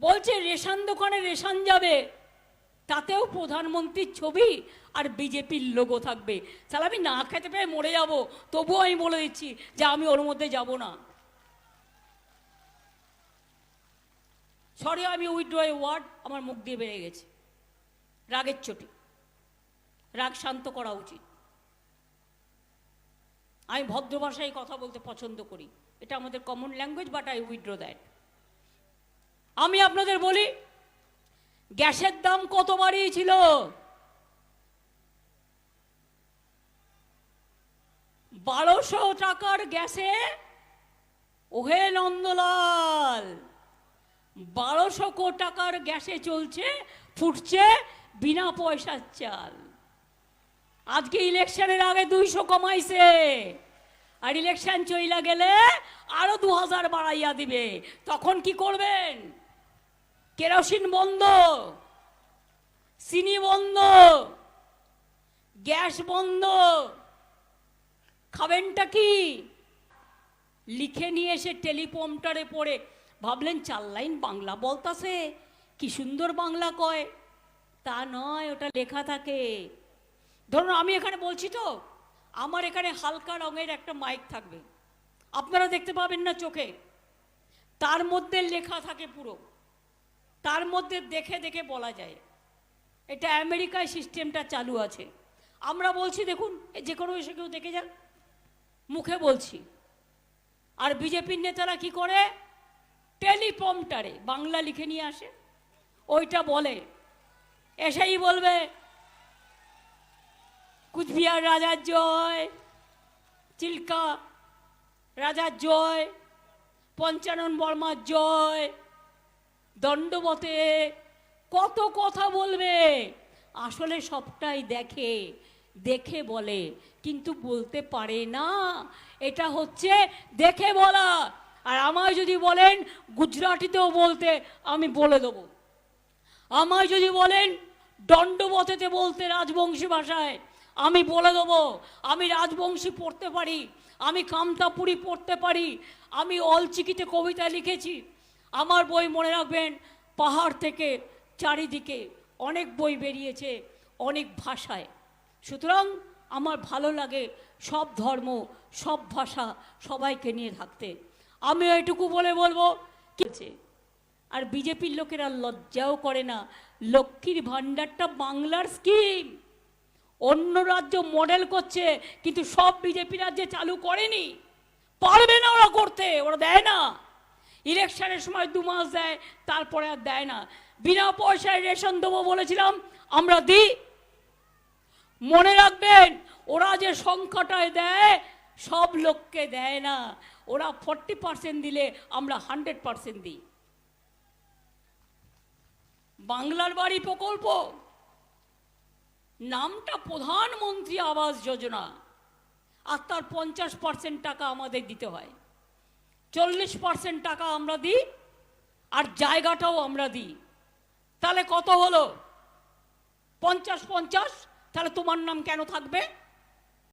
বলছে, রেশন দোকানে রেশন যাবে। তাতেও প্রধানমন্ত্রীর ছবি আর বিজেপির লোগো থাকবে। তাহলে আমি না খেতে পেয়ে মরে যাব। তবুও আমি বলে দিচ্ছি যে আমি ওর মধ্যে যাব না। সরি আমি উইথড্র ওয়ার্ড, আমার মুখ দিয়ে বেড়ে গেছে। রাগের চটি। রাগ শান্ত করা উচিত। আমি ভদ্র ভাষায় কথা বলতে পছন্দ করি। এটা আমাদের common language but I withdraw that আমি আপনাদের বলি, গ্যাসের দাম কত বাড়িয়েছিল? বারোশো টাকার গ্যাসে? ওহে নন্দলাল, বারোশো কো টাকার গ্যাসে চলছে, ফুটছে বিনা পয়সার চাল। আজকে ইলেকশনের আগে দুইশো কমাইছে, আর ইলেকশন চইলা গেলে আরও দু হাজার বাড়াইয়া দিবে। তখন কি করবেন? কেরোসিন বন্ধ, চিনি বন্ধ, গ্যাস বন্ধ। খাবেনটা কি? লিখে নিয়ে এসে টেলিপম্পটারে পড়ে ভাবলেন, চার লাইন বাংলা বলতাছে, কি সুন্দর বাংলা কয়। তা নয়, ওটা লেখা থাকে। ধরুন, আমি এখানে বলছি তো, আমার এখানে হালকা রঙের একটা মাইক থাকবে। আপনারা দেখতে পাবেন না চোখে। তার মধ্যে লেখা থাকে পুরো। তার মধ্যে দেখে দেখে বলা যায়। এটা আমেরিকায় সিস্টেমটা চালু আছে। আমরা বলছি, দেখুন যে কোনো এসে কেউ দেখে যান। মুখে বলছি। আর বিজেপির নেতারা কি করে? টেলিপম্পটারে বাংলা লিখে নিয়ে আসে। ওইটা বলে। এসেই বলবে, কুচবিহার রাজার জয়, চিল্কা রাজার জয়, পঞ্চানন বর্মার জয় দণ্ডবতে কত কথা বলবে? আসলে সবটাই দেখে দেখে বলে, কিন্তু বলতে পারে না। এটা হচ্ছে দেখে বলা। আর আমায় যদি বলেন, গুজরাটিতেও বলতে আমি বলে দেবো। আমায় যদি বলেন, দণ্ডবতেতে বলতে রাজবংশী ভাষায় আমি বলে দেবো। আমি রাজবংশী পড়তে পারি, আমি কামতাপুরি পড়তে পারি, আমি অলচিকিতে কবিতা লিখেছি। আমার বই মনে রাখবেন, পাহাড় থেকে চারিদিকে অনেক বই বেরিয়েছে অনেক ভাষায়। সুতরাং আমার ভালো লাগে সব ধর্ম, সব ভাষা সবাইকে নিয়ে থাকতে। আমি এটুকু বলে বলব, কি হচ্ছে? আর বিজেপির লোকেরা লজ্জাও করে না, লক্ষ্মীর ভাণ্ডারটা বাংলার স্কিম অন্য রাজ্য মডেল করছে, কিন্তু সব বিজেপি রাজ্যে চালু করেনি। পারবে না ওরা করতে, ওরা দেয় না। ইলেকশনের সময় দু মাস দেয়, তারপরে আর দেয় না। বিনা পয়সায় রেশন দেবো বলেছিলাম, আমরা দিই। মনে রাখবেন, ওরা যে সংখ্যাটায় দেয়, সব লোককে দেয় না। ওরা ফর্টি পার্সেন্ট দিলে আমরা হান্ড্রেড পার্সেন্ট দিই। বাংলার বাড়ি প্রকল্প। নামটা প্রধানমন্ত্রী আবাস যোজনা। আর তার পঞ্চাশ পার্সেন্ট টাকা আমাদের দিতে হয়। চল্লিশ পার্সেন্ট টাকা আমরা দিই আর জায়গাটাও আমরা দিই। তাহলে কত হলো? পঞ্চাশ পঞ্চাশ? তাহলে তোমার নাম কেন থাকবে?